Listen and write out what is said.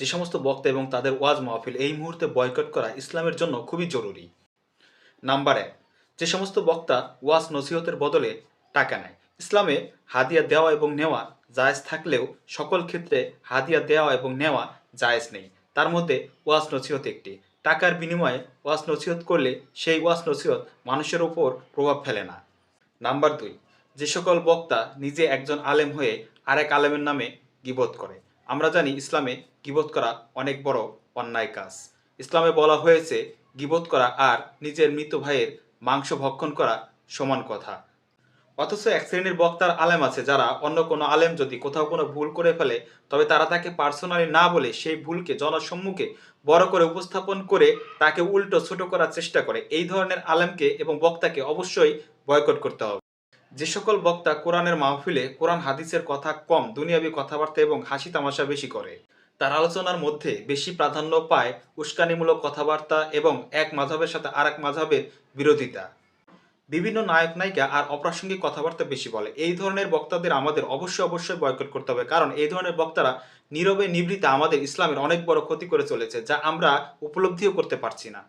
যে সমস্ত বক্তা এবং তাদের ওয়াজ মাহফিল এই মুহূর্তে বয়কট করা ইসলামের জন্য খুবই জরুরি। নাম্বার এক, যে সমস্ত বক্তা ওয়াজ নসিহতের বদলে টাকা নেয়। ইসলামে হাদিয়া দেওয়া এবং নেওয়া জায়েজ থাকলেও সকল ক্ষেত্রে হাদিয়া দেওয়া এবং নেওয়া জায়েজ নেই। তার মধ্যে ওয়াজ নসিহত একটি। টাকার বিনিময়ে ওয়াজ নসিহত করলে সেই ওয়াজ নসিহত মানুষের ওপর প্রভাব ফেলে না। নাম্বার দুই, যে সকল বক্তা নিজে একজন আলেম হয়ে আরেক আলেমের নামে গিবোধ করে। আমরা জানি ইসলামে গিবত করা অনেক বড় অন্যায় কাজ। ইসলামে বলা হয়েছে, গিবত করা আর নিজের মৃত ভাইয়ের মাংস ভক্ষণ করা সমান কথা। অথচ এক শ্রেণির বক্তার আলেম আছে যারা অন্য কোনো আলেম যদি কোথাও কোনো ভুল করে ফেলে, তবে তারা তাকে পার্সোনালি না বলে সেই ভুলকে জনসম্মুখে বড় করে উপস্থাপন করে তাকে উল্টো ছোট করার চেষ্টা করে। এই ধরনের আলেমকে এবং বক্তাকে অবশ্যই বয়কট করতে হবে। যে সকল বক্তা কোরআনের মাহফিলে কোরআন হাদিসের কথা কম দুনিয়াবি কথাবার্তা এবং হাসি তামাশা বেশি করে, তার আলোচনার মধ্যে বেশি প্রাধান্য পায় উস্কানিমূলক কথাবার্তা এবং এক মাঝহের সাথে আরেক মাঝহের বিরোধিতা। বিভিন্ন নায়ক নায়িকা আর অপ্রাসঙ্গিক কথাবার্তা বেশি বলে। এই ধরনের বক্তাদের আমাদের অবশ্যই অবশ্যই বয়কট করতে হবে, কারণ এই ধরনের বক্তারা নীরবে নিভৃতে আমাদের ইসলামের অনেক বড় ক্ষতি করে চলেছে, যা আমরা উপলব্ধিও করতে পারছি না।